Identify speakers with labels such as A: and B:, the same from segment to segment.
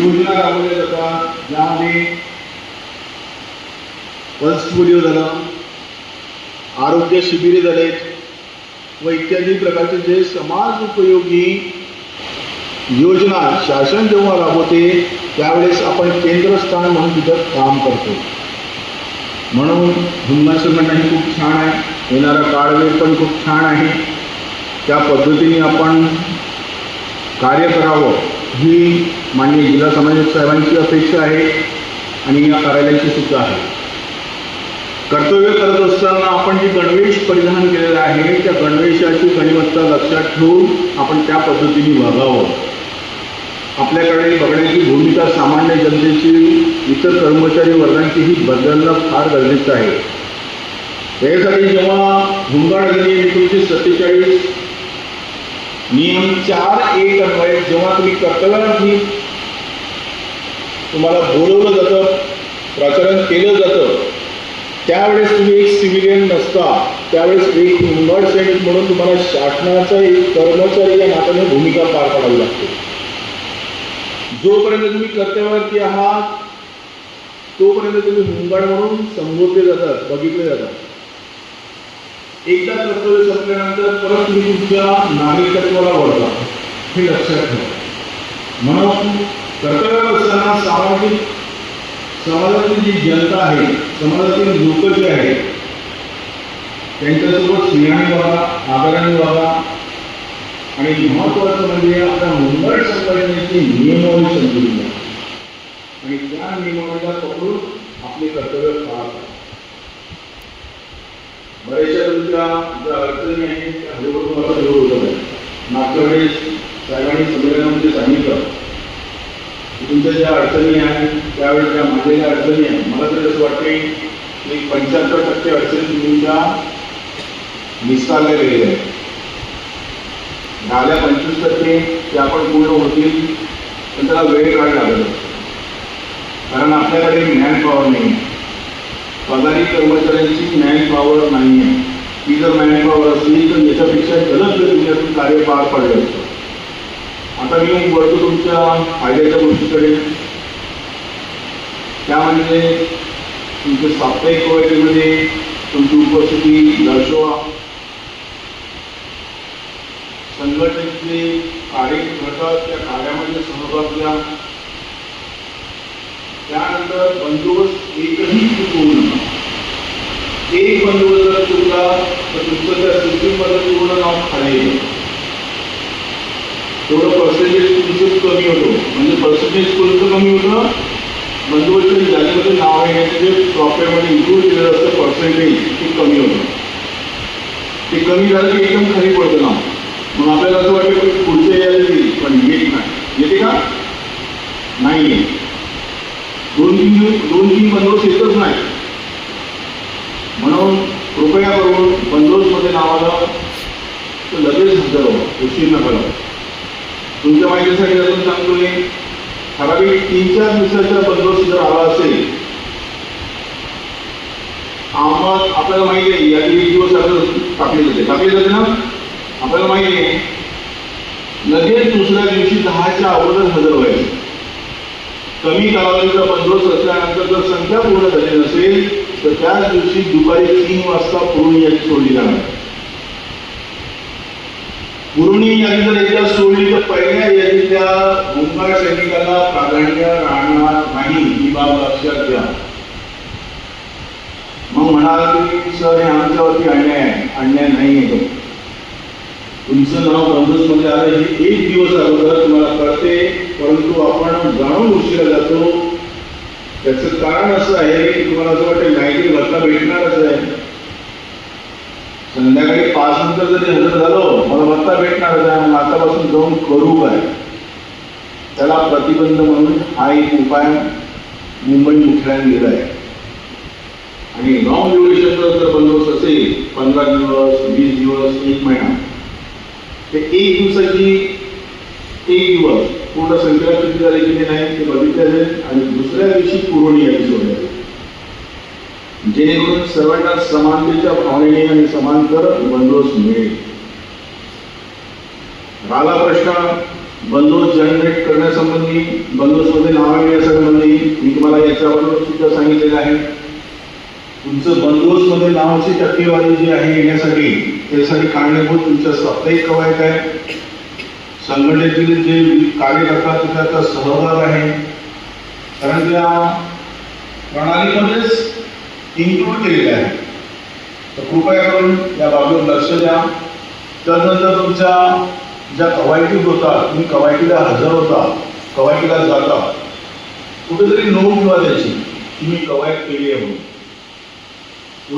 A: योजना राबवल्या जातात ज्यामध्ये पल्स पोलिओ झालं आरोग्य शिबिरे झालेत व इत्यादी प्रकारचे जे समाज उपयोगी योजना शासन जेव्हा राबवते त्यावेळेस आपण केंद्रस्थान म्हणून तिथं काम करतो. म्हणून हुंदासगंड खूप छान आहे. येणारा काळवेळ पण खूप छान आहे. त्या पद्धतीने आपण कार्य करावं ही माननीय जिल्हा समाज साहेबांची अपेक्षा आहे आणि या कार्यालयाची सुद्धा आहे. कर्तव्य करत असताना आपण जे गणवेश परिधान केलेला आहे त्या गणवेशाची गणिमत्ता लक्षात ठेवून आपण त्या पद्धतीने वागावं. आपल्याकडे बघण्याची भूमिका सामान्य जनतेची इतर कर्मचारी वर्गांची ही बदलणं फार गरजेचं आहे. यासाठी जेव्हा भुंगाळ अधिनियम एकोणीसशे सत्तेचाळीस नियम चार एक अन्वये जेव्हा तुम्ही कर्तव्यावरती तुम्हाला बोलवलं जातं प्रचारण केलं जातं त्यावेळेस तुम्ही एक सिव्हिलियन नसता. त्यावेळेस एक हुंगाड सैनिक म्हणून तुम्हाला शासनाचा एक कर्मचारी या नात्याने भूमिका पार पाडावी लागते. जोपर्यंत तुम्ही कर्तव्यावरती आहात तोपर्यंत तुम्ही हुंगाड म्हणून संबोधले जातात बघितले जातात. एकदा कर्तव्य संपल्यानंतर परत तुम्ही तुमच्या नागरिकत्वाला वळता. हे लक्षात ठेवा. म्हणून कर्तव्यावर असताना सामाजिक समाजातील जी जनता आहे समाजातील लोक जे आहेत त्यांच्यासोबत स्नेहाने वागा आदराने वागा. आणि महत्वाचं म्हणजे आपल्या मुंबई संघटनेची नियमावली समजून घ्या. आणि त्या नियमावलीला पकडून आपले कर्तव्य पार करा. बऱ्याचशा तुमच्या ज्या अडचणी आहेत त्या हळूहळू मला दूर होत आहेत. मागच्या वेळेस साहेबांनी संमेलनामध्ये सांगितलं तुमच्या ज्या अडचणी आहेत त्यावेळेस ज्या माझ्या अडचणी आहेत मला तरी असं वाटते की पंच्याहत्तर टक्के अडचणी तुमच्या निस्तारल्या गेलेल्या आहेत. दहाला पंचवीस टक्के ते आपण पूर्ण होतील पण त्याला वेळ काढ लागत कारण आपल्याकडे मॅन पॉवर नाही. पगारी कर्मचाऱ्यांची मॅन पॉवर नाही आहे ती जर मॅन पॉवर असली तर याच्यापेक्षा जलद गतीने कार्य पार पडलं असतं. आता मी वळतो तुमच्या फायद्याच्या गोष्टीकडे. त्या म्हणजे तुमच्या साप्ताहिक कवरेजमध्ये तुमची उपस्थिती दर्शवा. संघटनेचे कार्य घडतात त्या कार्यामध्ये सहभाग घ्या. त्यानंतर बंदोबस्त एकही चुकवू नका. एक बंदोबस्त जर चुकला तर तुमचं त्या सिस्टीममध्ये पूर्ण नाव खाली येईल. तेवढं पर्सेंटेज तुमचं कमी होतं. म्हणजे पर्सेंटेज तुमचं कमी होतं. बंदोबस्त यादीमध्ये नाव येण्याचे जे सॉफ्टवेअरमध्ये इन्क्लूड केलेलं असतं पर्सेंटेज ते कमी होतं. ते कमी झालं की एकदम खाली पडतं नाव. मग आपल्याला असं वाटतं की पुढच्या यायला येईल पण येत नाही. येते का? नाही येत दोन तीन दोन तीन बंदोबस्त येतच नाही. म्हणून कृपया करून बंदोबस्तमध्ये नावाला तर लगेच हजर व्हा. उशीर नका लावा तुमच्या माहितीसाठी अजून सांगतो मी ठराविक तीन चार दिवसाचा बंदोबस्त जर आला असेल आम्हाला आपल्याला माहिती आहे यादी एक दिवस टाकले जाते. टाकले जाते ना? आपल्याला माहिती आहे लगेच दुसऱ्या दिवशी दहाच्या अगोदर हजर व्हायचं. कमी कालावधीचा बंदोबस्त असल्यानंतर जर संख्या पूर्ण झाली नसेल तर त्याच दिवशी दुपारी तीन वाजता पूर्ण यादी सोडली जाणार. गुरुनी यादी जर एकदा सोडली तर पहिल्या यादीतल्या मुंबई सैनिकाला प्राधान्य राहणार नाही ही बाब लक्षात घ्या. मग म्हणाल की सर हे आमच्यावरती अन्याय आहे अन्याय नाही आहे. तुमचं नावमध्ये आलं हे एक दिवस अगोदर तुम्हाला कळते परंतु आपण जाणून उशिरा जातो. त्याचं कारण असं आहे की तुम्हाला असं वाटतं माहिती भत्ता भेटणारच आहे. संध्याकाळी पाच नंतर जरी हजर झालो मला मत्ता भेटणार आहे मग आतापासून जाऊन करू काय? त्याला प्रतिबंध म्हणून हा एक उपाय मुंबई मुख्यालयाने दिला आहे. आणि लॉंग ड्युरेशनचा जर बंदोबस्त असेल पंधरा दिवस वीस दिवस एक महिना ते एक दिवसाची एक दिवस पूर्ण संक्रांत किती झाली किती नाही ते बघितले जाईल आणि दुसऱ्या दिवशी पुरवणी यादी सोडली जाईल. जेणेकरून सर्वांना समानतेच्या भावनेने आणि समांतर बंदोबस्त मिळेल. राहिला प्रश्न बंदोबस्त जनरेट करण्यासंबंधी बंदोबस्तमध्ये नावा घेण्यासंबंधी मी तुम्हाला याच्यावर सुद्धा सांगितलेलं आहे. तुमचं बंदोबस्तमध्ये नावाची टक्केवारी जी आहे येण्यासाठी त्यासाठी कारणीभूत तुमच्या साप्ताहिक कवायत आहे. संघटनेतील जे कार्य करतात त्याचा सहभाग आहे. कारण त्या प्रणालीमध्येच इन्क्लूड केलेले आहे तर कृपया करून या बाबीवर लक्ष द्या. त्यानंतर तुमच्या ज्या कवायती होता तुम्ही कवायतीला हजर होता कवायतीला जाता कुठेतरी नोंद ठेवा त्याची तुम्ही कवायत केली आहे म्हणून.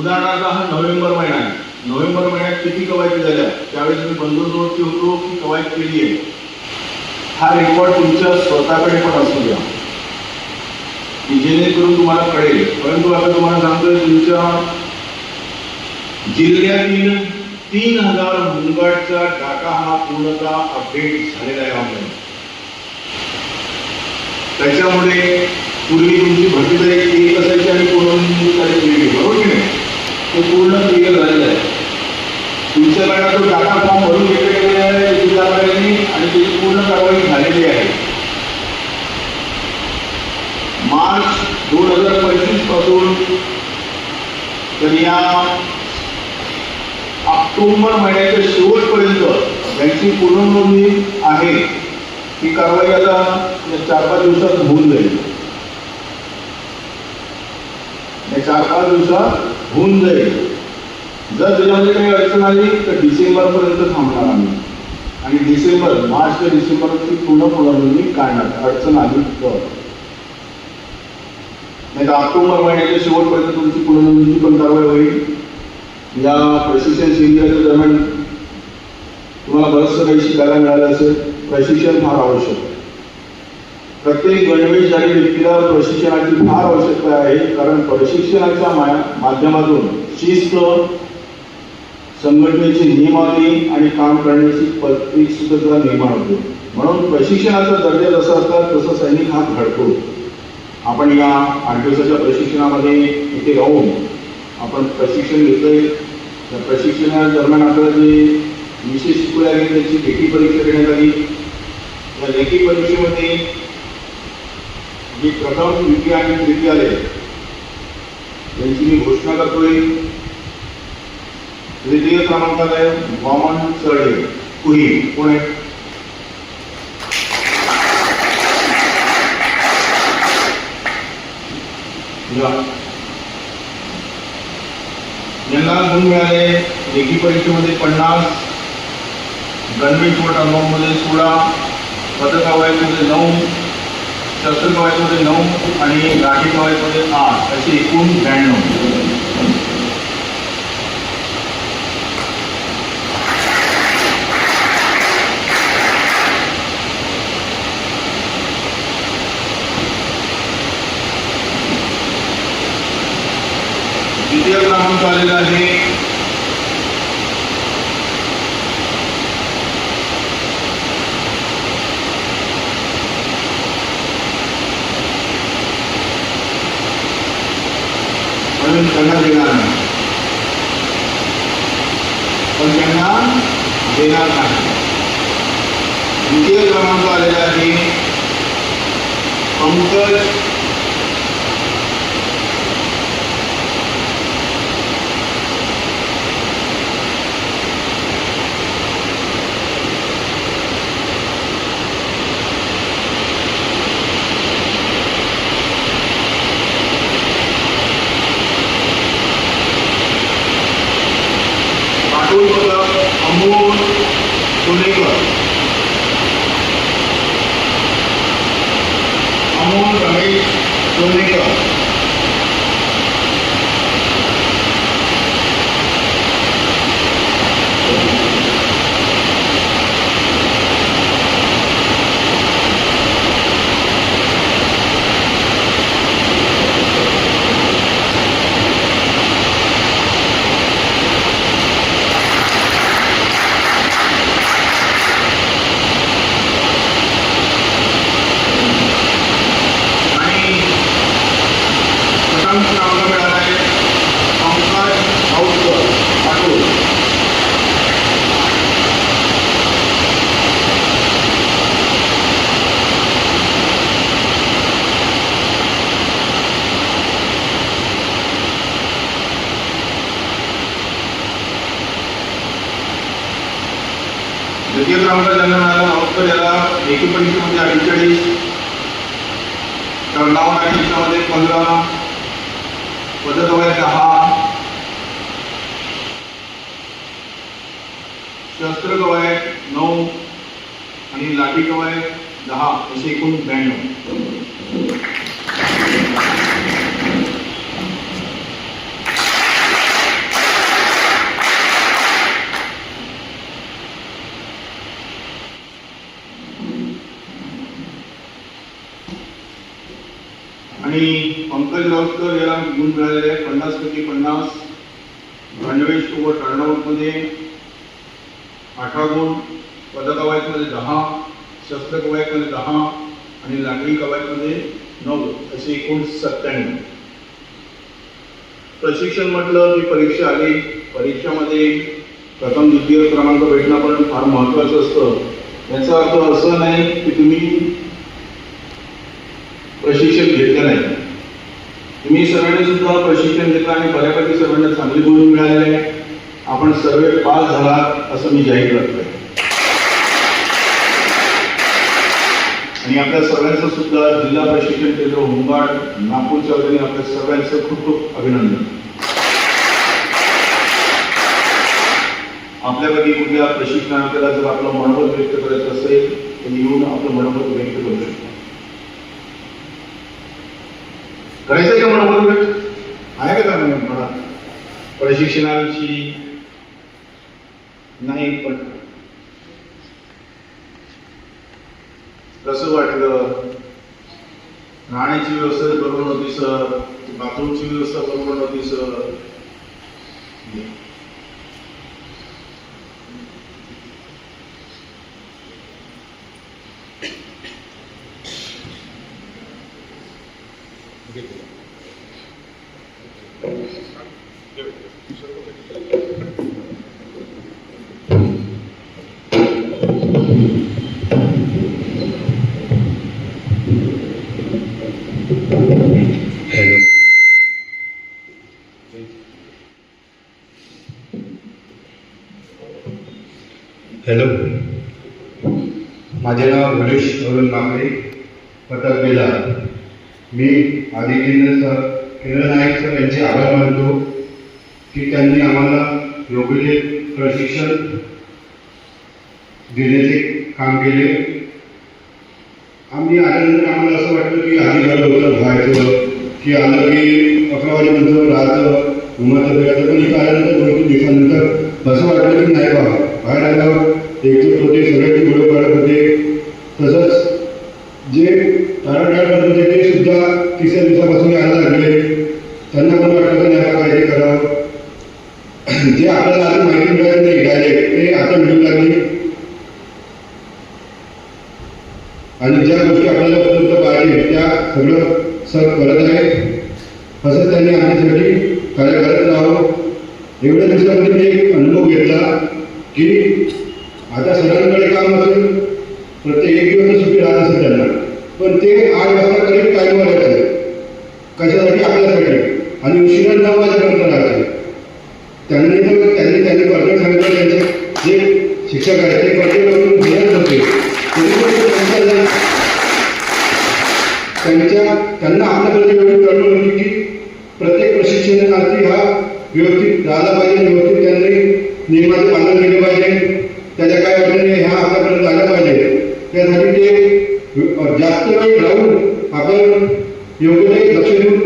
A: उदाहरणार्थ हा नोव्हेंबर महिना आहे. नोव्हेंबर महिन्यात किती कवायती झाल्या? त्यावेळेस मी बंधुजवळची होतो की कवायत केली आहे. हा रेकॉर्ड तुमच्या स्वतःकडे पण असू द्या. की जेणेकरून तुम्हाला कळेल. परंतु आता तुम्हाला सांगतोय तुमच्या जिल्ह्यातील तीन हजार मुंगाटचा डाटा हा पूर्णतः अपडेट झालेला आहे ऑनलाईन त्याच्यामुळे पूर्वी तुमची भरती तारीख एक असायची आणि पूर्ण बरोबर की नाही? ते पूर्ण क्लिअर झालेलं आहे. तुमच्याकडे तो डाटा फॉर्म भरून घेतलेला आहे जिल्हाधिकाऱ्यांनी आणि त्याची पूर्ण कारवाई झालेली आहे. मार्च दोन हजार पंचवीसपासून तर या ऑक्टोबर महिन्याच्या शेवटपर्यंत यांची पूर्ण नोंदणी आहे. ही कारवाई आता या चार पाच दिवसात होऊन जाईल. या चार पाच दिवसात होऊन जाईल. जर त्याच्यामध्ये काही अडचण आली तर डिसेंबरपर्यंत थांबणार आम्ही. आणि डिसेंबर मार्च ते डिसेंबरची पूर्ण पुनर्नोंदणी काढणार. अडचण आली तर. नाही तर ऑक्टोबर महिन्याच्या शेवटपर्यंत तुमची पुनर्नोंदणीची पण कारवाई होईल. या प्रशिक्षण शिबिराच्या दरम्यान तुम्हाला बरंचसं काही शिकायला मिळालं असेल. प्रशिक्षण फार आवश्यक आहे. प्रत्येक गणवेशधारी व्यक्तीला प्रशिक्षणाची फार आवश्यकता आहे कारण प्रशिक्षणाच्या मा- माध्यमातून शिस्त संघटनेची नियमावली आणि काम करण्याची पद्धती सुद्धा निर्माण होते. म्हणून प्रशिक्षणाचा दर्जा जसा असतात तसा सैनिक हा घडतो. आपण या आठ दिवसाच्या प्रशिक्षणामध्ये इथे राहून आपण प्रशिक्षण घेतोय. त्या प्रशिक्षणादरम्यान आपल्याला जे विषय शिकवले गेले त्याची लेखी परीक्षा घेण्यात आली. या लेखी परीक्षेमध्ये जे प्रथम द्वितीय आणि तृतीय आले त्यांची मी घोषणा करतोय. तृतीय क्रमांकाला आहे वामन सरडे कुही पुणे आहे? यांना गुण मिळाले लेखी परीक्षेमध्ये पन्नास गणवेश व टर्ममध्ये सोळा पदक कवायतमध्ये नऊ शस्त्र कवायतमध्ये नऊ आणि गाठी कवायतमध्ये आठ असे एकूण ब्याण्णव. द्वितीय क्रमांक आहे. म्हणून त्यांना देणार नाही. पण त्यांना देणार नाही. द्वितीय क्रमांक आलेला आहे. पंकज Allah आणि पंकज राऊतकर याला गुण मिळालेले आहे पन्नास पैकी पन्नास. गणवेश व टर्नआउटमध्ये अठरा गुण पदक कवायतमध्ये दहा शस्त्र कवायतमध्ये दहा आणि लांगडी कवायतमध्ये नऊ असे एकूण सत्त्याण्णव प्रशिक्षण म्हटलं की परीक्षा आली. परीक्षामध्ये प्रथम द्वितीय क्रमांक भेटणं पण फार महत्त्वाचं असतं. याचा अर्थ असं नाही की तुम्ही प्रशिक्षण घेतलं नाही. तुम्ही सर्वांनी सुद्धा प्रशिक्षण घेतलं आणि बऱ्यापैकी सर्वांना चांगली गुण मिळालेले आहे. आपण सर्व पास झाला असं मी जाहीर करतोय. आणि आपल्या सगळ्यांचं सुद्धा जिल्हा प्रशिक्षण केंद्र होमगार्ड नागपूरच्या वतीने आपल्या सगळ्यांचं खूप खूप अभिनंदन. आपल्यापैकी कुठल्या प्रशिक्षणार्थीला जर आपलं मनोबल व्यक्त करायचं असेल तर येऊन आपलं मनोबल व्यक्त करू शकतो. करायचं का म्हणा व्यक्त आहे का काय म्हणा प्रशिक्षणाविषयी नाही पण कसं वाटलं? राहण्याची व्यवस्था बरोबर नव्हती सर. बाथरूमची व्यवस्था बरोबर नव्हती सर.
B: पटक मी आधी केंद्र सर किरण नाईक सर यांचे आभार मानतो की त्यांनी आम्हाला योग्य ते प्रशिक्षण देण्याचे काम केले. आम्ही आल्यानंतर आम्हाला असं वाटलं की आधी झालं होतं व्हायचं की आलं की अकरा वाजेनंतर राहतं उन्हाचं फिरायचं पण इथं आल्यानंतर दोन तीन दिवसानंतर असं वाटलं की नाही बाबा बाहेर आल्यावर एकजूट होते सगळ्यांची गोळं काढत होते. तसंच जे टाळाटाळ होते ते सुद्धा तिसऱ्या दिवसापासून यायला लागले त्यांना पण वाटलं नाही करावं. जे आपल्याला आधी माहिती मिळाली नाही डायरेक्ट ते आता मिळू लागली. आणि ज्या गोष्टी आपल्याला उपलब्ध पाहिजे त्या सगळं सर करत आहे असं त्यांनी आमच्यासाठी कार्य करत राहावं. एवढ्या दिवसामध्ये मी एक अनुभव घेतला की आता सगळ्यांकडे काम असेल प्रत्येक एक दिवस सुट्टी असेल त्यांना. पण ते आठ वाजता करीब टाईमवर यायचे कशासाठी? आपल्यासाठी. आणि उशिरा नऊ वाजेपर्यंत राहायचे त्यांनी तर त्यांनी त्यांनी परफेक्ट सांगितलं त्यांचे. जे शिक्षक आहेत ते परफेक्ट करून घेत होते. त्यांच्या त्यांना आपल्याकडे एवढी कळवण होती की प्रत्येक प्रशिक्षणार्थी हा व्यवस्थित राहिला पाहिजे व्यवस्थित त्यांनी नियमाचे पालन केले पाहिजे. त्याच्या काय अडचणी ह्या आपल्याकडे झाल्या पाहिजे त्यासाठी ते जास्त वेळ राहून आपण योग्य ते लक्ष देऊन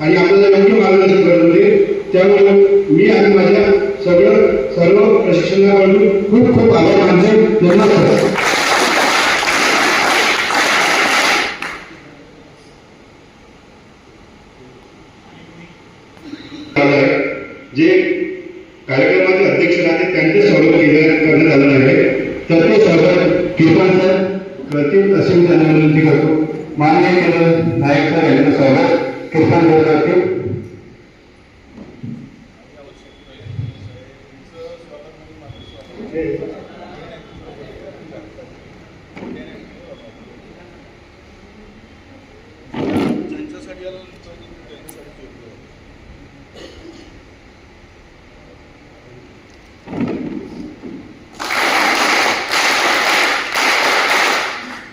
B: आणि आपल्याला योग्य मार्गदर्शन करत होते म्हणजे त्यामुळे मी आणि माझ्या सगळं सर्व प्रशिक्षणाकडून खूप खूप आभार मानते. धन्यवाद.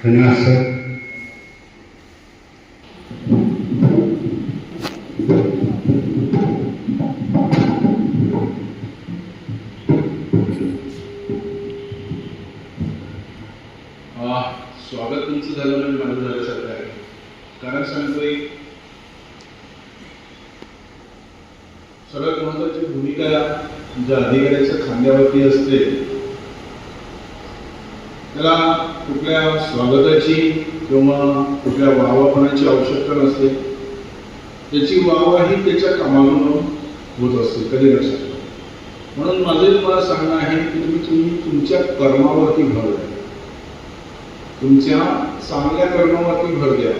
B: धन्यवाद सर
A: स्वागत तुमचं झालं म्हणजे माझं झाल्यासारखं आहे कारण सांगतोय सगळ्यात महत्वाची भूमिका ज्या अधिकाऱ्याच्या खांद्यावरती असते त्याला कुठल्या स्वागताची किंवा कुठल्या वाहवापणाची आवश्यकता नसते. त्याची वाहवा ही त्याच्या कामावरून होत असते कधी लक्षात म्हणून माझं तुम्हाला सांगणं आहे की तुम्ही तुम्ही तुमच्या कर्मावरती भर द्या. तुमच्या चांगल्या कर्मावरती भर द्या.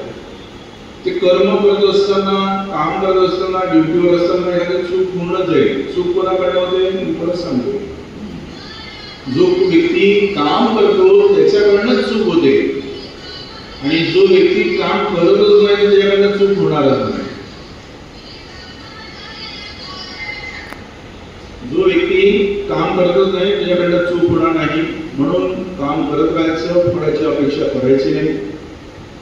A: ते कर्म करत असताना काम करत असताना ड्युटीवर असताना एखादी चूक होऊनच जाईल. चूक कोणाकडे होते? मी परत सांगतो. जो व्यक्ती काम करतो त्याच्याकडनंच चूक होते. आणि जो व्यक्ती काम करतच नाही त्याच्याकडनं चूक होणारच नाही. जो व्यक्ती काम करतच नाही त्याच्याकडनं चूक होणार नाही. म्हणून काम करत राहायचं फळाची अपेक्षा करायची नाही.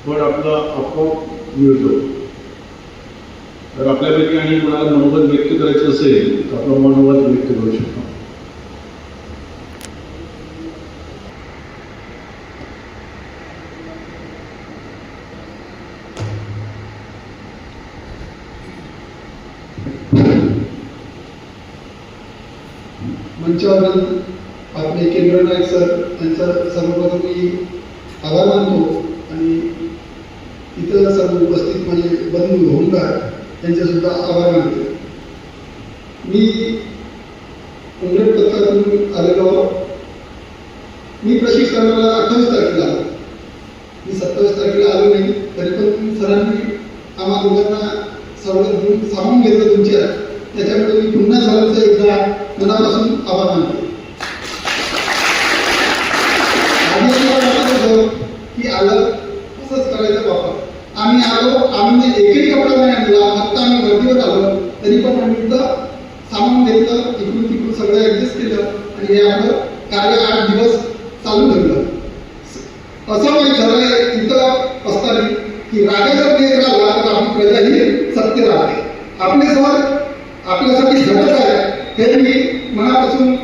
A: फळ आपलं आपोआप मिळतो. तर आपल्यापैकी आणि कोणाला मनोगत व्यक्त करायचं असेल तर आपलं मनोगत व्यक्त करू शकतो
C: मंचावरील आपले केंद्र नाईक त्यांचा सर्वप्रथम मी आभार मानतो आणि इतर सर्व उपस्थित माझे बंधू होमगार यांचे सुद्धा आभार मानतो. मी उमरेड पथकातून आलेलो मी प्रशिक्षणाला अठ्ठावीस तारखेला आलो. मी सत्तावीस तारखेला आलो नाही तरी पण सरांनी आम्हा दोघांना सवलत सांगून घेतलं तुमच्या. त्याच्यामुळे मी पुन्हा सरांचा एकदा मनापासून आभार मानतो. आलं तसंच करायचं बाबा. आम्ही आलो आम्ही एकही कपडा नाही आणला फक्त आम्ही गर्दीवर आलो तरी पण आम्ही सामान घेतलं इकडून तिकडून सगळं ऍडजस्ट केलं आणि हे आपलं कार्य आठ दिवस चालू ठेवलं. असं म्हणजे माहीत झालंय इथं असताना की राजा जर देत राहिला तर आपली प्रजा ही सत्य राहते. आपले सर आपल्यासाठी झटत आहे हे मी मनापासून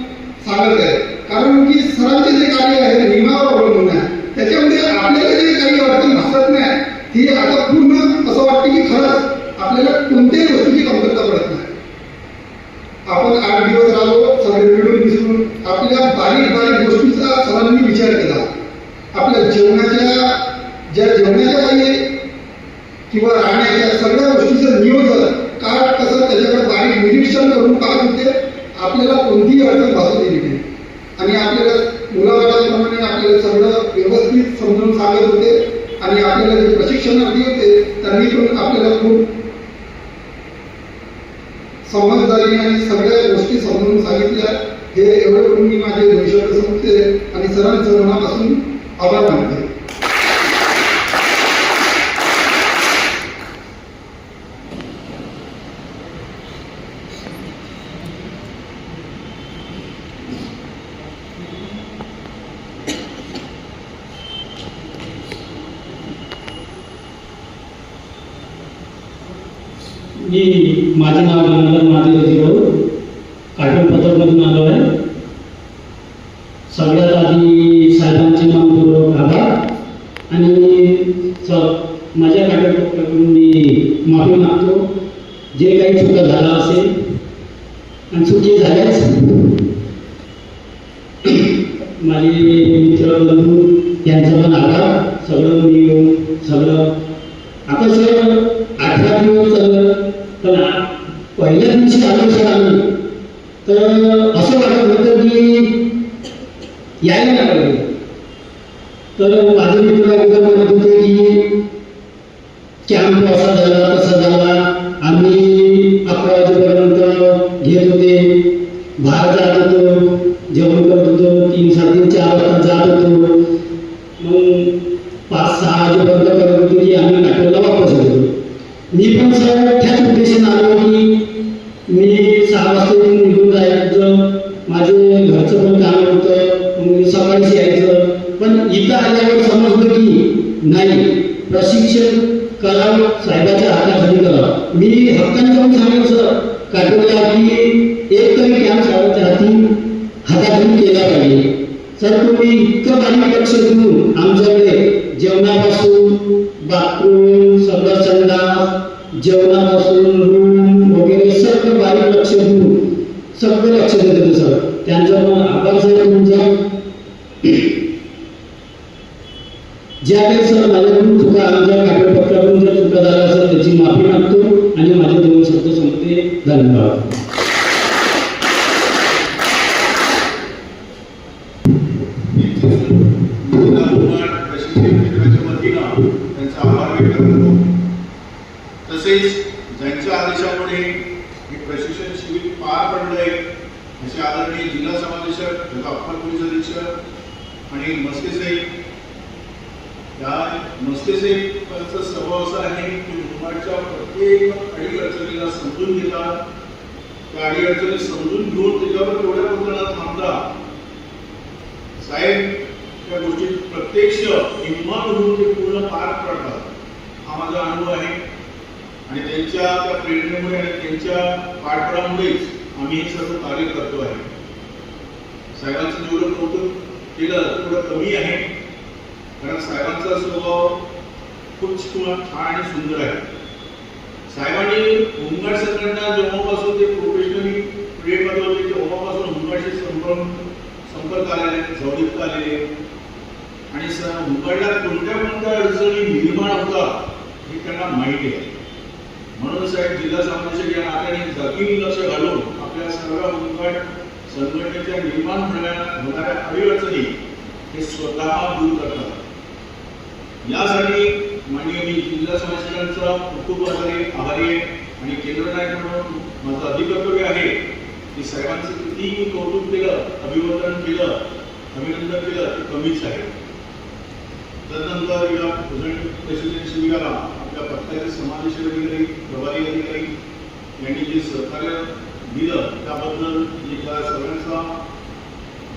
C: सांगत आहे. कारण की सरांचे जे कार्य आहे नियमावर अवलंबून आहे. त्याच्यामध्ये आपल्याला जे काही अडचण भासत नाही ही आता पूर्ण असं वाटतं की खरंच आपल्याला कोणत्याही वस्तूची कमतरता पडत नाही. आपण आठ दिवस राहिलो सगळे मिळून मिसळून आपल्या बारीक बारीक गोष्टीचा सर्वांनी विचार केला. आपल्या जेवणाच्या ज्या जेवणाच्या काही किंवा राहण्याच्या सगळ्या गोष्टीचं नियोजन काय कसं त्याच्याकडे बारीक निरीक्षण करून पाहत होते आपल्याला कोणतीही अडचण भासू दिली नाही. आणि आपल्याला मुलाबाळाप्रमाणे आपल्याला सगळं व्यवस्थित समजून सांगत होते आणि आपल्याला जे प्रशिक्षणार्थी होते त्यांनी पण आपल्याला खूप समजदारी आणि सगळ्या गोष्टी समजून सांगितल्या. हे एवढं करून मी माझे दोन समजते संपते आणि सरांचं मनापासून आभार मानते.
D: मी माझं नाव गंगाधर महादेव जिराव काटोल पथकमधून आलो आहे सगळ्यात आधी साहेबांचे नामपूर्वक आभार आणि स माझ्या काटोल पथकाकडून मी माफी मागतो जे काही चुका झाला असेल आणि चुकी झाल्याच माझे मित्र बंधू यांचा पण आभार सगळं मी येऊन सगळं आता सर अठरा दिवस चाललं पण आ- पहिल्या दिवशी आलो सर आम्ही तर असं वाटत होतं की यायला नाही पाहिजे तर माझे मित्र वगैरे म्हणत होते की कॅम्प असा झाला इतकं बारीक लक्ष देऊन आमच्याकडे जेवणापासून बाथरूम सफरचंदा जेवणापासून रूम वगैरे सगळं बारीक लक्ष देऊन सगळं लक्ष देत होते सर. त्यांचा पण आभार साहेब तुमचा. ज्या काही सर माझ्याकडून चुका आमच्या कागदपत्राकडून जर चुका झाल्या असेल त्याची माफी मागतो आणि माझे दोन शब्द संपते. धन्यवाद
A: जिल्हा कुमार प्रशिक्षण केंद्राच्या वतीनं त्यांचा आभार व्यक्त करतो तसेच ज्यांच्या आदेशामुळे हे प्रशिक्षण शिबिर पार पडलंय असे आदरणीय जिल्हा समादेशक तथा अप्पर पोलीस अधीक्षक आणि मस्के साहेब या मस्के साहेबांचा स्वभाव असा आहे की मुंबईच्या प्रत्येक अडी अडचणीला समजून घेतात त्या अडी अडचणी समजून घेऊन त्याच्यावर तेवढ्या प्रमाणात थांबतात साहेब त्या गोष्टी प्रत्यक्ष करून ते पूर्ण पार पडतात हा माझा अनुभव आहे. आणि त्यांच्या त्या प्रेरणेमुळे आणि त्यांच्या पाठबळामुळेच आम्ही हे सर्व कार्य करतो आहे. साहेबांचं जेवढं कौतुक केलं थोडं कमी आहे. कारण साहेबांचा स्वभाव खूप छान आणि सुंदर आहे. साहेबांनी होमगार्ड संघटना जेव्हापासून ते प्रोफेशनली ट्रेडमध्ये होते तेव्हापासून होमगार्डशी संपर्क संपर्क आलेले जवळीत आलेले आणि मुंबईला कोणत्या कोणत्या अडचणी निर्माण होतात हे त्यांना माहिती आहे. म्हणून साहेब जिल्हा समावेशक या नात्याने जातीने लक्ष घालून आपल्या सर्व मुंबई संघटनेच्या निर्माण होणाऱ्या अडीअडचणी हे स्वतः दूर करतात. यासाठी माननीय मी जिल्हा समावेशकांचा खूप आभारी आभारी आहे. आणि केंद्र नायक म्हणून माझं अधिकर्तव्य आहे की साहेबांचं कितीही कौतुक केलं अभिवादन केलं अभिनंदन केलं ते कमीच आहे. तदनंतर या प्रेसिडेंट शिबिराला आपल्या पक्षाचे समादेश अधिकारी प्रभारी अधिकारी यांनी जे सहकार्य दिलं त्याबद्दल या सगळ्यांचा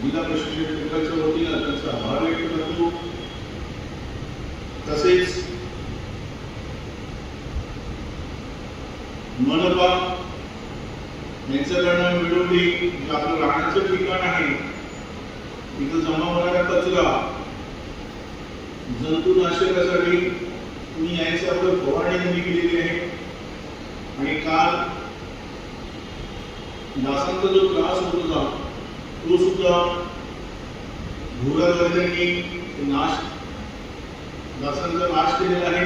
A: जिल्हा प्रशिक्षण केंद्राच्या वतीनं त्यांचा आभार व्यक्त करतो. तसेच मनपा यांच्याकडनं मिळवली जे आपलं राहण्याचं ठिकाण आहे. तिथं जमा होणारा कचरा जंतुनाशकासाठी मी यायचं आपलं फवारणी त्यांनी केलेली आहे. आणि काल डासांचा जो त्रास होत होता तो सुद्धा भूराजवाल्यांनी नाश डासांचा नाश केलेला आहे.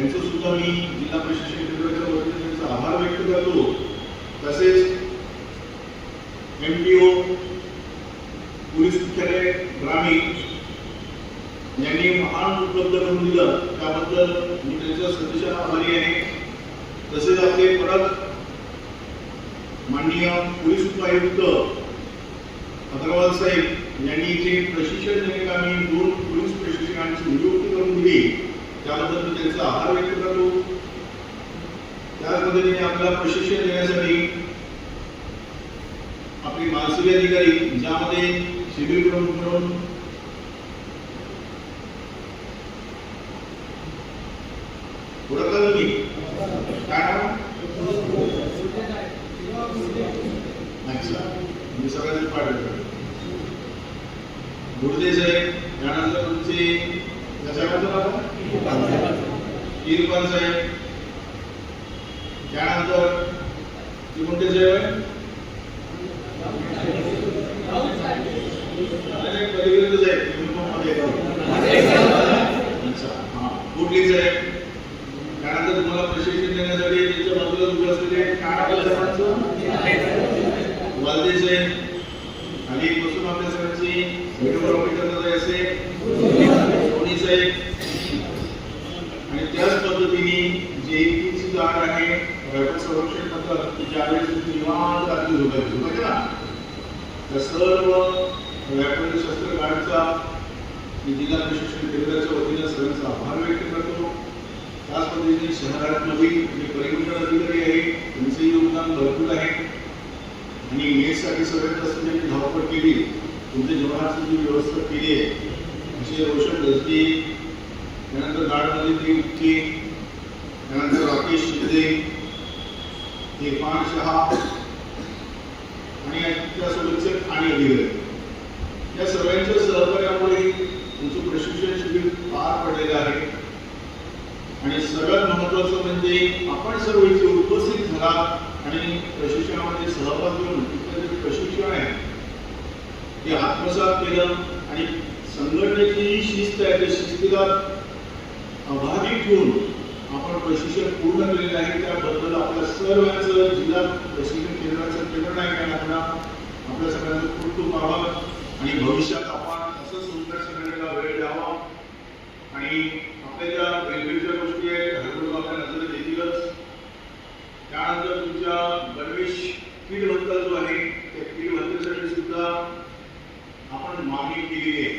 A: यांचं सुद्धा मी जिल्हा प्रशिक्षण केंद्राच्या वतीने त्यांचा आभार व्यक्त करतो. तसेच एम पी ओ पोलीस मुख्यालय ग्रामीण यांनी महान उपलब्ध करून दिलं. त्याबद्दल मी त्यांच्या सदस्याला आभारी आहे. तसेच आपले परत माननीय पोलीस उपायुक्त अग्रवाल साहेब यांनी जे प्रशिक्षण देण्यात आम्ही दोन पोलीस प्रशिक्षकांची नियुक्ती करून दिली. त्याबद्दल मी त्यांचा आभार व्यक्त करतो. त्याच पद्धतीने आपल्याला प्रशिक्षण देण्यासाठी आपले मानसिक अधिकारी ज्यामध्ये शिबिर प्रमुख म्हणून ओळखता तुम्ही काय नाव अच्छा साहेब त्यानंतर तुमचे कशाबद्दल साहेब त्यानंतर कोणते साहेब त्यानंतर तुम्हाला प्रशिक्षण देण्यासाठी त्याच्या बाजूला उभे असलेले काय आपल्या सर्वांचं बसून आपल्या असे आणि त्याच पद्धतीने जे ची आहे संरक्षण पथक की ज्यावेळेस निवांत रात्री ना? त्या सर्व रायगड शस्त्र गाडचा जिल्हा प्रशिक्षण केंद्राच्या वतीने सर्वांचा आभार व्यक्त करतो. त्याच पद्धतीने शहरातमधील जे परिवहन अधिकारी आहे त्यांचं योगदान भरपूर आहे. आणि नेटसाठी सगळ्यात जास्त त्यांनी धावपळ केली. तुमच्या जेवणाची जी व्यवस्था केली आहे असे औषध गजबी त्यानंतर गाडमध्ये ते इतके त्यानंतर राकेश शिंदे. इरफान शहा आणि त्यासोबतचे ठाणे अधिकारी. या सगळ्यांच्या सहकार्यामुळे तुमचं प्रशिक्षण शिबिर पार पडलेलं आहे आणि सगळ्यात महत्वाचं म्हणजे आपण सर्व इथे उपस्थित झाला आणि प्रशिक्षणामध्ये सहभाग घेऊन तिथलं जे प्रशिक्षण आहे ते आत्मसात केलं आणि संघटनेची जी शिस्त आहे त्या शिस्तीला अभागी ठेवून आपण प्रशिक्षण पूर्ण केलेलं आहे. त्याबद्दल आपल्या सर्वांचं जिल्हा प्रशिक्षण केंद्राचं प्रेरणा आहे करणार आपल्या सगळ्यांचं खूप खूप आभार आणि भविष्यात आपण असं सुंदर संघटनेला वेळ द्यावा आणि आपल्या ज्या वेगवेगळ्या गोष्टी आहेत हळूहळू आपल्या नजरेत येतीलच त्यानंतर तुमच्या गणवेश कीडबद्दल जो आहे त्या कीड बद्दलसाठी सुद्धा आपण मागणी केलेली आहे.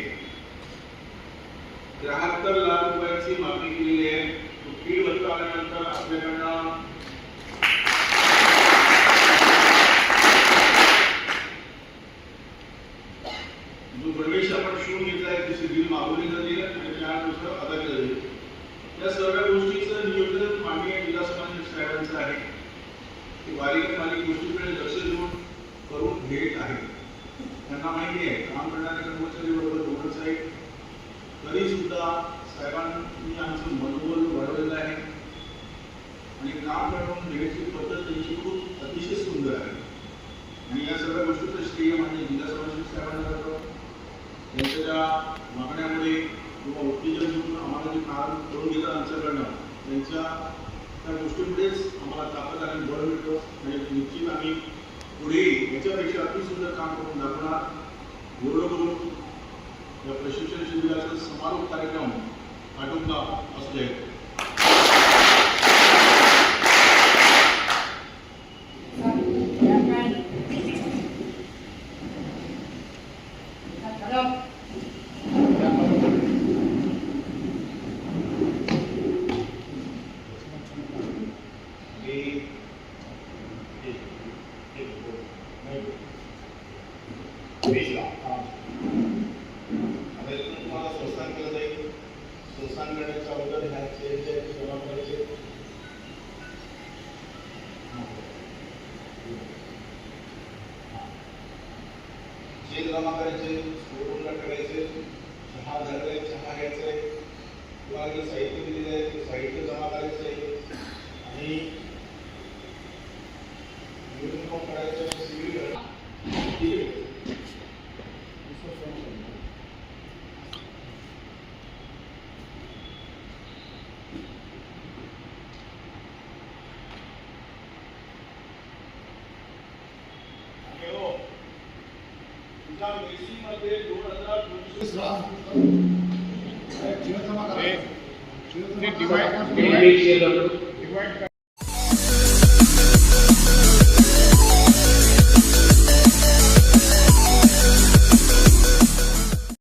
A: त्र्याहत्तर लाख रुपयांची मागणी केलेली आहे. तो कीडबद्दल आल्यानंतर आपल्याकडनं जो गणवेश आपण शिवून घेतलाय त्याची बिल मागवली जाईल आणि त्यानुसार अदा केलं जाईल या सर्व गोष्टीचं नियोजन माननीय जिल्हा समाज साहेबांचं आहे ते बारीक बारीक गोष्टीकडे लक्ष देऊन करून घेत आहे. त्यांना माहिती आहे काम करणारे कर्मचारी बरोबर दोघंच आहेत. तरी सुद्धा साहेबांनी आमचं मनोबल वाढवलेलं आहे. आणि काम करून घेण्याची पद्धत त्यांची खूप अतिशय सुंदर आहे. आणि या सगळ्या गोष्टीचं श्रेय म्हणजे जिल्हा समाज साहेबांना जातो. त्यांच्या ज्या मागण्यामुळे किंवा उत्तेजन आम्हाला जे काम करून घेतात आमच्याकडनं त्यांच्या त्या गोष्टीमुळेच आम्हाला ताकद आणि बळ मिळतो. म्हणजे निश्चित आम्ही पुढे याच्यापेक्षा अति सुंदर काम करून दाखवणार. एवढं करून या प्रशिक्षण शिबिराचा समारोप कार्यक्रम आटोपला असू जाईल आता इथून तुम्हाला संस्थान केलं जाईल संस्थान करण्याच्या अगोदर ह्याचे जे जमा करायचे जमा करायचे स्टोरूमला करायचे चहा झाले चहा घ्यायचे तुम्हाला जे साहित्य दिलेलं आहे ते साहित्य जमा करायचं आहे आणि